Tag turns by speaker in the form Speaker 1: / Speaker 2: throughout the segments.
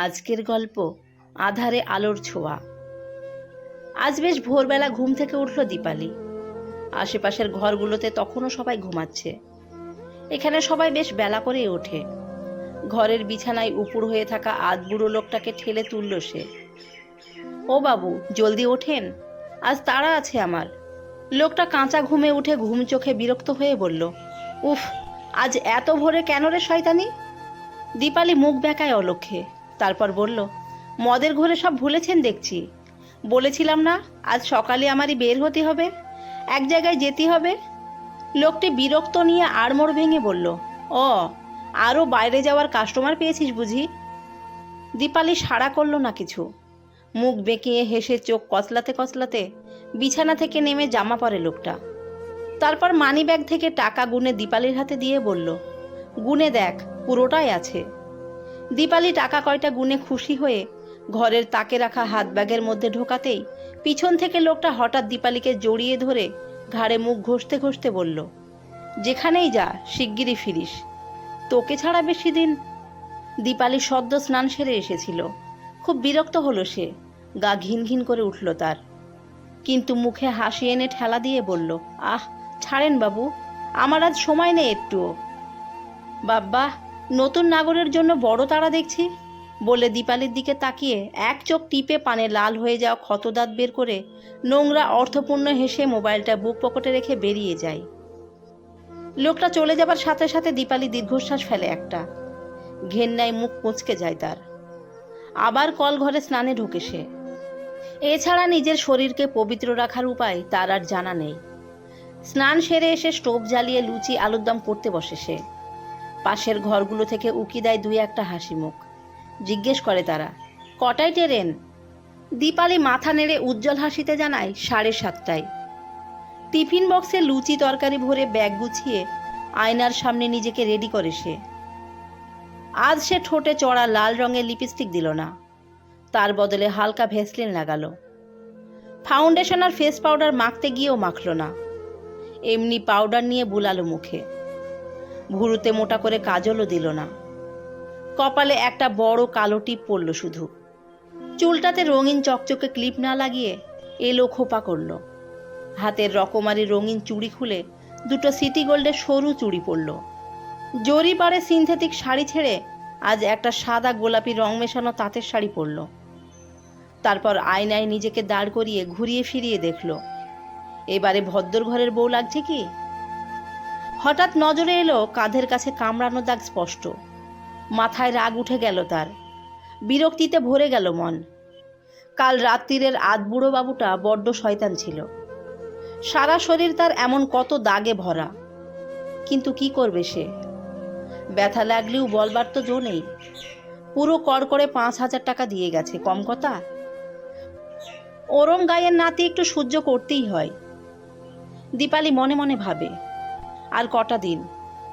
Speaker 1: আজকের গল্প আধারে আলোর ছোঁয়া। আজ বেশ ভোরবেলা ঘুম থেকে উঠল দীপালি। আশেপাশের ঘরগুলোতে তখনও সবাই ঘুমাচ্ছে। এখানে সবাই বেশ বেলা করেই ওঠে। ঘরের বিছানায় উপুর হয়ে থাকা আধ বুড়ো লোকটাকে ঠেলে তুলল সে। ও বাবু, জলদি ওঠেন। আজ তাড়া আছে আমার। লোকটা কাঁচা ঘুমে উঠে ঘুম চোখে বিরক্ত হয়ে বলল, উফ, আজ এত ভোরে কেন রে শয়তানি? দীপালি মুখ বেঁকায় অলক্ষে। তারপর বলল, মদের ঘরে সব ভুলেছেন দেখছি। বলেছিলাম না, আজ সকালে আমারই বের হতে হবে। এক জায়গায় যেতে হবে। লোকটি বিরক্ত নিয়ে আড়মোড় ভেঙে বলল, ও, আরও বাইরে যাওয়ার কাস্টমার পেয়েছিস বুঝি? দীপালি সাড়া করল না কিছু। মুখ বেঁকিয়ে হেসে চোখ কচলাতে কচলাতে বিছানা থেকে নেমে জামা পরে লোকটা। তারপর মানি ব্যাগ থেকে টাকা গুনে দীপালির হাতে দিয়ে বলল, গুনে দেখ, পুরোটাই আছে। দীপালি টাকা কয়টা গুনে খুশি হয়ে ঘরের তাকে রাখা হাত ব্যাগের মধ্যে ঢোকাতেই পিছন থেকে লোকটা হঠাৎ দীপালিকে জড়িয়ে ধরে ঘাড়ে মুখ ঘষতে ঘষতে বলল, যেখানেই যা, শিগগিরই ফিরিস। তোকে ছাড়া বেশি দিন দীপালি সদ্য স্নান সেরে এসেছিল। খুব বিরক্ত হলো সে, গা ঘিন ঘিন করে উঠল তার। কিন্তু মুখে হাসি এনে ঠেলা দিয়ে বলল, আহ, ছাড়েন বাবু, আমার আজ সময় নেই একটুও। বাব্বা নতুন নাগরের জন্য বড় তারা দেখছি, বলে দীপালির দিকে তাকিয়ে এক চোখ টিপে পানে লাল হয়ে যাওয়া ক্ষতদাঁত বের করে নোংরা অর্থপূর্ণ হেসে মোবাইলটা বুক পকেটে রেখে বেরিয়ে যায়। লোকটা চলে যাবার সাথে সাথে দীপালি দীর্ঘশ্বাস ফেলে একটা। ঘেন্নায় মুখ মুচকে যায় তার। আবার কল ঘরে স্নানে ঢুকে সে। এছাড়া নিজের শরীরকে পবিত্র রাখার উপায় তার আর জানা নেই। স্নান সেরে এসে স্টোভ জ্বালিয়ে লুচি আলুর দম করতে বসে সে। পাশের ঘরগুলো থেকে উকি দেয় দুই একটা হাসি মুখ। জিজ্ঞেস করে তারা, কটায় টেরেন? দীপালি মাথা নেড়ে উজ্জ্বল হাসিতে জানায়, সাড়ে সাতটায়। টিফিন বক্সে লুচি তরকারি ভরে ব্যাগ গুছিয়ে আয়নার সামনে নিজেকে রেডি করে সে। আজ সে ঠোঁটে চড়া লাল রঙের লিপস্টিক দিল না। তার বদলে হালকা ভেসলিন লাগালো। ফাউন্ডেশন আর ফেস পাউডার মাখতে গিয়েও মাখলো না। এমনি পাউডার নিয়ে বুলালো মুখে। ভুরুতে মোটা করে কাজলও দিল না। কপালে একটা বড় কালো টিপ পড়ল শুধু। চুলটাতে রঙিন চকচকে ক্লিপ না লাগিয়ে এলো খোপা করল। হাতের রকমারি রঙিন চুড়ি খুলে দুটো সিটি গোল্ডের সরু চুড়ি পরল জরি পাড়ে সিনথেটিক শাড়ি ছেড়ে আজ একটা সাদা গোলাপি রং মেশানো তাঁতের শাড়ি পরল তারপর আয়নায় নিজেকে দাঁড় করিয়ে ঘুরিয়ে ফিরিয়ে দেখল। এবারে ভদ্র ঘরের বউ লাগছে কি? হঠাৎ নজরে এলো কাঁধের কাছে কামড়ানো দাগ স্পষ্ট। মাথায় রাগ উঠে গেল তার। বিরক্তিতে ভরে গেল মন। কাল রাত্রিরের আধবুড়ো বাবুটা বড্ড শয়তান ছিল। সারা শরীর তার এমন কত দাগে ভরা। কিন্তু কি করবে সে? ব্যথা লাগলেও বলবার তো জো নেই। পুরো কর করে পাঁচ হাজার টাকা দিয়ে গেছে, কম কথা। ওরম গায়ের নাতি একটু সহ্য করতেই হয়। দীপালি মনে মনে ভাবে আর কটা দিন?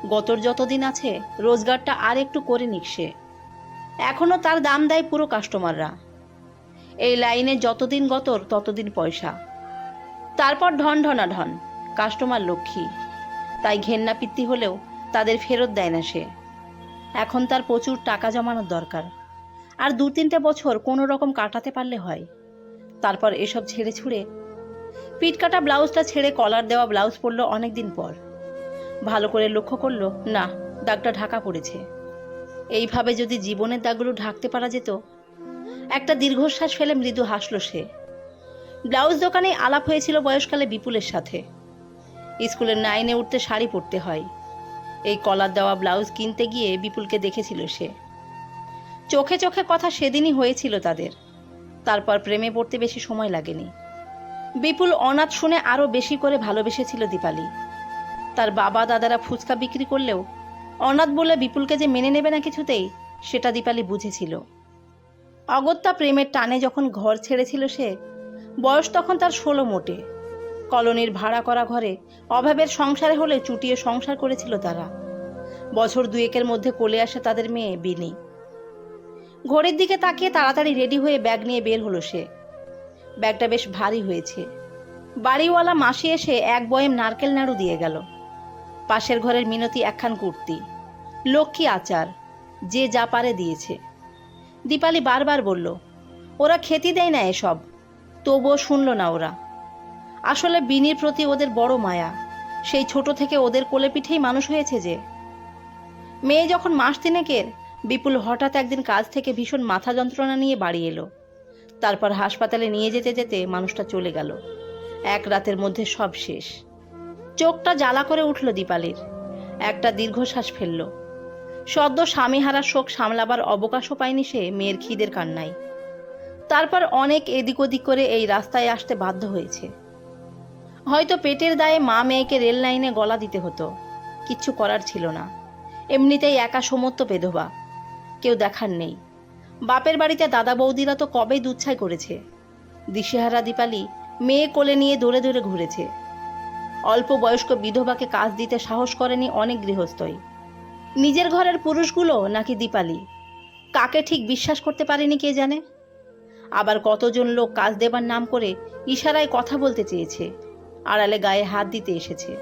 Speaker 1: গতর যতদিন আছে, রোজগারটা আর একটু করে নিক সে। এখনও তার দাম দেয় পুরো কাস্টমাররা। এই লাইনে যতদিন গতর ততদিন পয়সা। তারপর ঢন ঢনা ঢন কাস্টমার লক্ষ্মী। তাই ঘেন্না পিত্তি হলেও তাদের ফেরত দেয় না সে। এখন তার প্রচুর টাকা জমানোর দরকার। আর দু তিনটে বছর কোনো রকম কাটাতে পারলে হয়। তারপর এসব ছেড়ে ছুড়ে পিট কাটা ব্লাউজটা ছেড়ে কলার দেওয়া ব্লাউজ পরলো অনেকদিন পর। ভালো করে লক্ষ্য করল, না, দাগটা ঢাকা পড়েছে। এইভাবে যদি জীবনের দাগগুলো ঢাকতে পারা যেত, একটা দীর্ঘশ্বাস ফেলে মৃদু হাসলো সে। ব্লাউজ দোকানে আলাপ হয়েছিল বয়সকালে বিপুলের সাথে। স্কুলের নাইনে উঠতে শাড়ি পরতে হয়। এই কলার দেওয়া ব্লাউজ কিনতে গিয়ে বিপুলকে দেখেছিল সে। চোখে চোখে কথা সেদিনই হয়েছিল তাদের। তারপর প্রেমে পড়তে বেশি সময় লাগেনি। বিপুল অনাথ শুনে আরও বেশি করে ভালোবেসেছিল দীপালি। তার বাবা দাদারা ফুচকা বিক্রি করলেও অনাথ বলে বিপুলকে যে মেনে নেবে না কিছুতেই, সেটা দীপালি বুঝেছিল। অগত্যা প্রেমের টানে যখন ঘর ছেড়েছিল সে, বয়স তখন তার ষোলো মোটে। কলোনির ভাড়া করা ঘরে অভাবের সংসারে হলে চুটিয়ে সংসার করেছিল তারা। বছর দুয়েকের মধ্যে কোলে আসে তাদের মেয়ে বিনি। ঘড়ির দিকে তাকিয়ে তাড়াতাড়ি রেডি হয়ে ব্যাগ নিয়ে বের হলো সে। ব্যাগটা বেশ ভারী হয়েছে। বাড়িওয়ালা মাসি এসে এক বয়েম নারকেল নাড়ু দিয়ে গেল। পাশের ঘরের মিনতি একখান কুর্তি। লক্ষ্মী আচার, যে যা পারে দিয়েছে। দীপালি বারবার বলল, ওরা খেতি দেয় না এসব। তবুও শুনল না ওরা। আসলে বিনির প্রতি ওদের বড় মায়া। সেই ছোট থেকে ওদের কোলে পিঠেই মানুষ হয়েছে যে। মেয়ে যখন মাস তিনেকের, বিপুল হঠাৎ একদিন কাজ থেকে ভীষণ মাথা যন্ত্রণা নিয়ে বাড়ি এলো। তারপর হাসপাতালে নিয়ে যেতে যেতে মানুষটা চলে গেল। এক রাতের মধ্যে সব শেষ। চোখটা জ্বালা করে উঠল দীপালির। একটা দীর্ঘশ্বাস ফেলল। সদ্য স্বামীহারা শোক সামলাবার অবকাশও পায়নি সে মেয়ের খিদের কান্নায়। তারপর অনেক এদিক ওদিক করে এই রাস্তায় আসতে বাধ্য হয়েছে। হয়তো পেটের দায়ে মা মেয়েকে রেল লাইনে গলা দিতে হতো। কিচ্ছু করার ছিল না। এমনিতেই একা সমত্ব বেধবা। কেউ দেখার নেই। বাপের বাড়িতে দাদা বৌদিরা তো কবেই দুচ্ছাই করেছে। দিশেহারা দীপালি মেয়ে কোলে নিয়ে দৌড়ে দৌড়ে ঘুরেছে। অল্প বয়স্ক বিধবাকে কাজ দিতে সাহস করেনি অনেক গৃহস্থই। নিজের ঘরের পুরুষগুলো নাকি দীপালি? কাকে ঠিক বিশ্বাস করতে পারেনি কে জানে? আবার কতজন লোক কাজ দেবার নাম করে ইশারায় কথা বলতে চেয়েছে, আড়ালে গায়ে হাত দিতে এসেছে।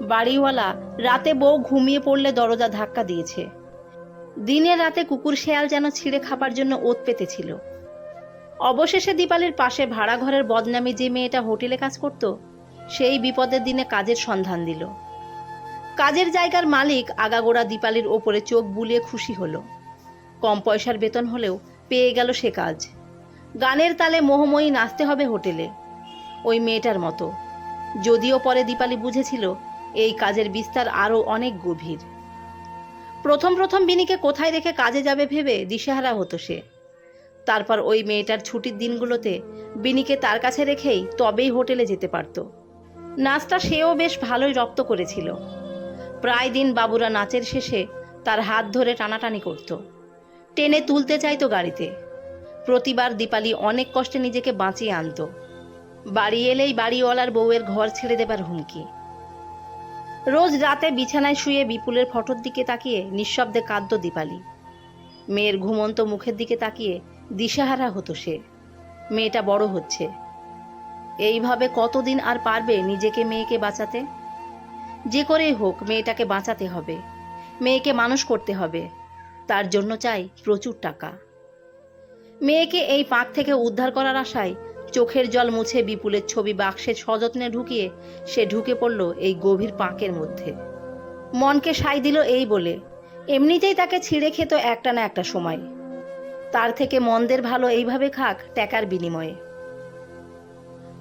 Speaker 1: বাড়িওয়ালা রাতে বউ ঘুমিয়ে পড়লে দরজা ধাক্কা দিয়েছে। দিনে রাতে কুকুর শেয়াল যেন ছিঁড়ে খাবার জন্য ওত পেতেছিল। অবশেষে দীপালির পাশে ভাড়া ঘরের বদনামে যে মেয়েটা হোটেলে কাজ করত সেই বিপদের দিনে কাজের সন্ধান দিল। কাজের জায়গার মালিক আগাগোড়া দীপালির ওপরে চোখ বুলিয়ে খুশি হলো। কম পয়সার বেতন হলেও পেয়ে গেল সে কাজ। গানের তালে মোহময়ী নাচতে হবে হোটেলে, ওই মেয়েটার মতো। যদিও পরে দীপালি বুঝেছিল, এই কাজের বিস্তার আরও অনেক গভীর। প্রথম প্রথম বিনিকে কোথায় রেখে কাজে যাবে ভেবে দিশেহারা হতো সে। তারপর ওই মেয়েটার ছুটির দিনগুলোতে বিনিকে তার কাছে রেখেই তবেই হোটেলে যেতে পারত। নাচটা সেও বেশ ভালোই রপ্ত করেছিল। প্রায় দিন বাবুরা নাচের শেষে তার হাত ধরে টানাটানি করত। টেনে তুলতে চাইতো গাড়িতে। প্রতিবার দীপালি অনেক কষ্টে নিজেকে বাঁচিয়ে আনতো। বাড়ি এলেই বাড়িওয়ালার বউয়ের ঘর ছেড়ে দেবার হুমকি। রোজ রাতে বিছানায় শুয়ে বিপুলের ফটোর দিকে তাকিয়ে নিঃশব্দে কাঁদত দীপালি। মেয়ের ঘুমন্ত মুখের দিকে তাকিয়ে দিশাহারা হতো সে। মেয়েটা বড় হচ্ছে। এইভাবে কতদিন আর পারবে নিজেকে, মেয়েকে বাঁচাতে? যে করেই হোক, মেয়েটাকে বাঁচাতে হবে। মেয়েকে মানুষ করতে হবে। তার জন্য চাই প্রচুর টাকা। মেয়েকে এই পাক থেকে উদ্ধার করার আশায় চোখের জল মুছে বিপুলের ছবি বাক্সে সযত্নে ঢুকিয়ে সে ঢুকে পড়ল এই গভীর পাঁকের মধ্যে। মনকে সাই দিল এই বলে, এমনিতেই তাকে ছিঁড়ে খেত একটা না একটা সময়। তার থেকে মন্দের ভালো এইভাবে খাক টাকার বিনিময়ে।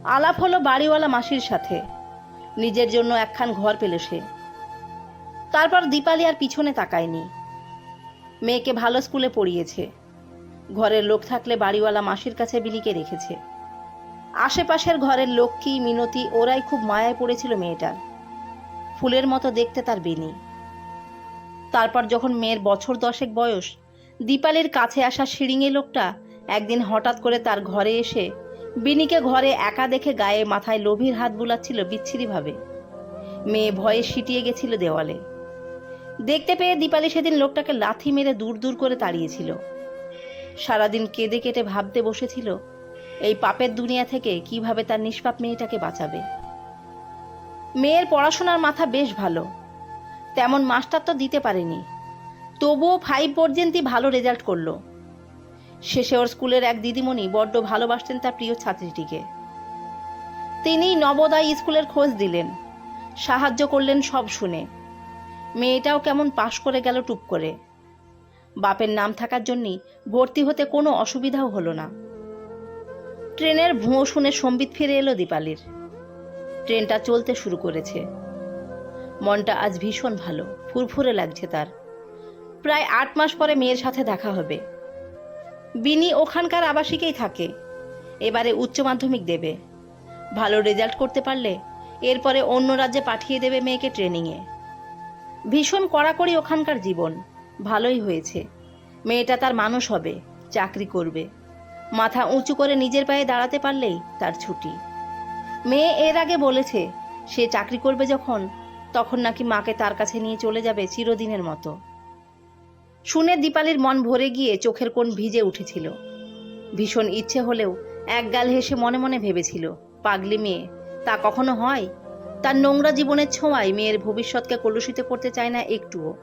Speaker 1: আলাপ হলো বাড়িওয়ালা মাসির সাথে। নিজের জন্য একখান ঘর পেল সে। তারপর দীপালি আর পিছনে তাকায়নি। মেয়েকে ভালো স্কুলে পড়িয়েছে। ঘরের লোক থাকলে বাড়িওয়ালা মাসির কাছে বিলিকে রেখেছে। আশেপাশের ঘরের লক্ষ্মী, মিনতি, ওরাই খুব মায়ায় পড়েছিল মেয়েটার। ফুলের মতো দেখতে তার বেনি তারপর যখন মেয়ের বছর দশেক বয়স, দীপালির কাছে আসা শিরিঙে লোকটা একদিন হঠাৎ করে তার ঘরে এসে বিনিকে ঘরে একা দেখে গায়ে মাথায় লোভীর হাত বুলাচ্ছিল বিচ্ছিরিভাবে। মেয়ে ভয়ে সিটিয়ে গেছিল দেওয়ালে। দেখতে পেয়ে দীপালি সেদিন লোকটাকে লাথি মেরে দূর দূর করে তাড়িয়েছিল। সারাদিন কেঁদে কেটে ভাবতে বসেছিল, এই পাপের দুনিয়া থেকে কীভাবে তার নিষ্পাপ মেয়েটাকে বাঁচাবে। মেয়ের পড়াশোনার মাথা বেশ ভালো, তেমন মাস্টার তো দিতে পারেনি, তবুও ফাইভ পর্যন্তই ভালো রেজাল্ট করল। শেষে ওর স্কুলের এক দিদিমণি বড্ড ভালোবাসতেন তার প্রিয় ছাত্রীটিকে। তিনি নবোদয় স্কুলের খোঁজ দিলেন, সাহায্য করলেন সব শুনে। মেয়েটাও কেমন পাশ করে গেল টুপ করে। বাপের নাম থাকার জন্যই ভর্তি হতে কোনো অসুবিধাও হলো না। ট্রেনের ভুঁয়ো শুনে সম্বিত ফিরে এলো দীপালির। ট্রেনটা চলতে শুরু করেছে। মনটা আজ ভীষণ ভালো, ফুরফুরে লাগছে তার। প্রায় আট মাস পরে মেয়ের সাথে দেখা হবে। বিনি ওখানকার আবাসিকেই থাকে। এবারে উচ্চ মাধ্যমিক দেবে। ভালো রেজাল্ট করতে পারলে এরপরে অন্য রাজ্যে পাঠিয়ে দেবে মেয়েকে ট্রেনিংয়ে। ভীষণ কড়াকড়ি ওখানকার জীবন। ভালোই হয়েছে। মেয়েটা তার মানুষ হবে, চাকরি করবে। মাথা উঁচু করে নিজের পায়ে দাঁড়াতে পারলেই তার ছুটি। মেয়ে এর আগে বলেছে, সে চাকরি করবে যখন, তখন নাকি মাকে তার কাছে নিয়ে চলে যাবে চিরদিনের মতো। শুনে দীপালির মন ভরে গিয়ে চোখের কোণ ভিজে উঠেছিল। ভীষণ ইচ্ছে হলেও একগাল হেসে মনে মনে ভেবেছিল, পাগলি মেয়ে, তা কখনো হয়? তার নোংরা জীবনের ছোঁয়ায় মেয়ের ভবিষ্যৎকে কলুষিত করতে চায় না একটুও।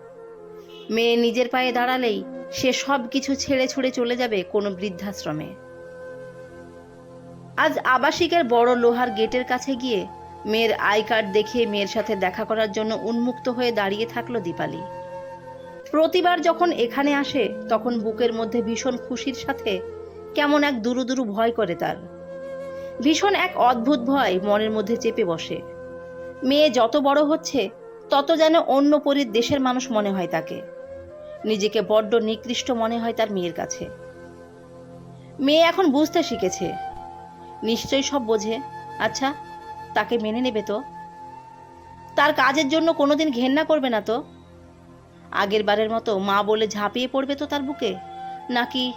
Speaker 1: মেয়ে নিজের পায়ে দাঁড়ালেই সে সব কিছু ছেড়ে ছুড়ে চলে যাবে কোনো বৃদ্ধাশ্রমে। আজ আবাসিকের বড় লোহার গেটের কাছে গিয়ে মেয়ের আই কার্ড দেখিয়ে মেয়ের সাথে দেখা করার জন্য উন্মুক্ত হয়ে দাঁড়িয়ে থাকল দীপালি। প্রতিবার যখন এখানে আসে, তখন বুকের মধ্যে ভীষণ খুশির সাথে কেমন এক দুরু দুরু ভয় করে তার। ভীষণ এক অদ্ভুত ভয় মনের মধ্যে চেপে বসে। মেয়ে যত বড় হচ্ছে, তত যেন অন্য পরীর দেশের মানুষ মনে হয় তাকে। নিজেকে বড্ড নিকৃষ্ট মনে হয় তার মেয়ের কাছে। মেয়ে এখন বুঝতে শিখেছে। নিশ্চয়ই সব বোঝে। আচ্ছা তাকে মেনে নেবে তো? তার কাজের জন্য কোনোদিন ঘেন্না করবে না তো? আগের বারের মতো মা বলে ঝাঁপিয়ে পড়বে তো তার বুকে? নাকি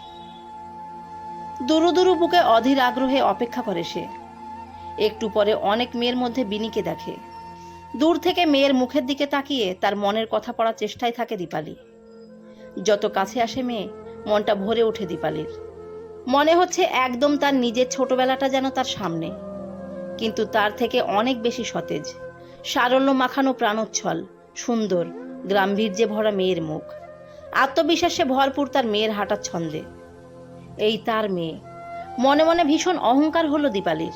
Speaker 1: দুরু দুরু বুকে অধীর আগ্রহে অপেক্ষা করে সে। একটু পরে অনেক মেয়ের মধ্যে বিনিকে দেখে। দূর থেকে মেয়ের মুখের দিকে তাকিয়ে তার মনের কথা পড়ার চেষ্টায় থাকে দীপালি। যত কাছে আসে মেয়ে, মনটা ভরে ওঠে দীপালির। মনে হচ্ছে একদম তার নিজের ছোটবেলাটা যেন তার সামনে। কিন্তু তার থেকে অনেক বেশি সতেজ, সারল্য মাখানো প্রাণোচ্ছল, সুন্দর। গ্রাম্ভীর্যে ভরা মেয়ের মুখ। আত্মবিশ্বাসে ভরপুর তার মেয়ের হাঁটার ছন্দে। এই তার মেয়ে। মনে মনে ভীষণ অহংকার হলো দীপালির।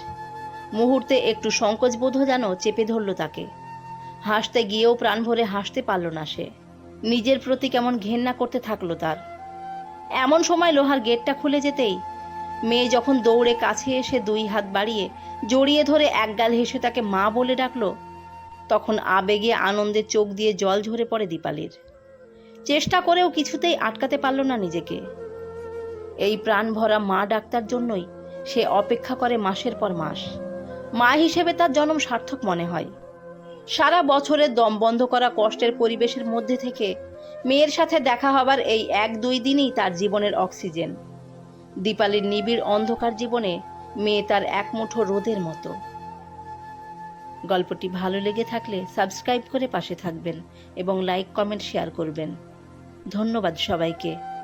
Speaker 1: মুহূর্তে একটু সংকোচ বোধ যেন চেপে ধরল তাকে। হাসতে গিয়েও প্রাণ ভরে হাসতে পারল না সে। নিজের প্রতি কেমন ঘেন্না করতে থাকল তার। এমন সময় লোহার গেটটা খুলে যেতেই মেয়ে যখন দৌড়ে কাছে এসে দুই হাত বাড়িয়ে জড়িয়ে ধরে একগাল হেসে তাকে মা বলে ডাকলো তখন আবেগে আনন্দে চোখ দিয়ে জল ঝরে পড়ে দীপালির। চেষ্টা করেও কিছুতেই আটকাতে পারল না নিজেকে। এই প্রাণ ভরা মা ডাক্তার জন্যই সে অপেক্ষা করে মাসের পর মাস। মা হিসেবে তার জন্ম সার্থক মনে হয়। সারা বছরের দম বন্ধ করা কষ্টের পরিবেশের মধ্যে থেকে মেয়ের সাথে দেখা হবার এই এক দুই দিনই তার জীবনের অক্সিজেন। দীপালির নিবিড় অন্ধকার জীবনে মেয়ে তার এক মুঠো রোদের মতো। গল্পটি ভালো লেগে থাকলে সাবস্ক্রাইব করে পাশে থাকবেন এবং লাইক, কমেন্ট, শেয়ার করবেন। ধন্যবাদ সবাইকে।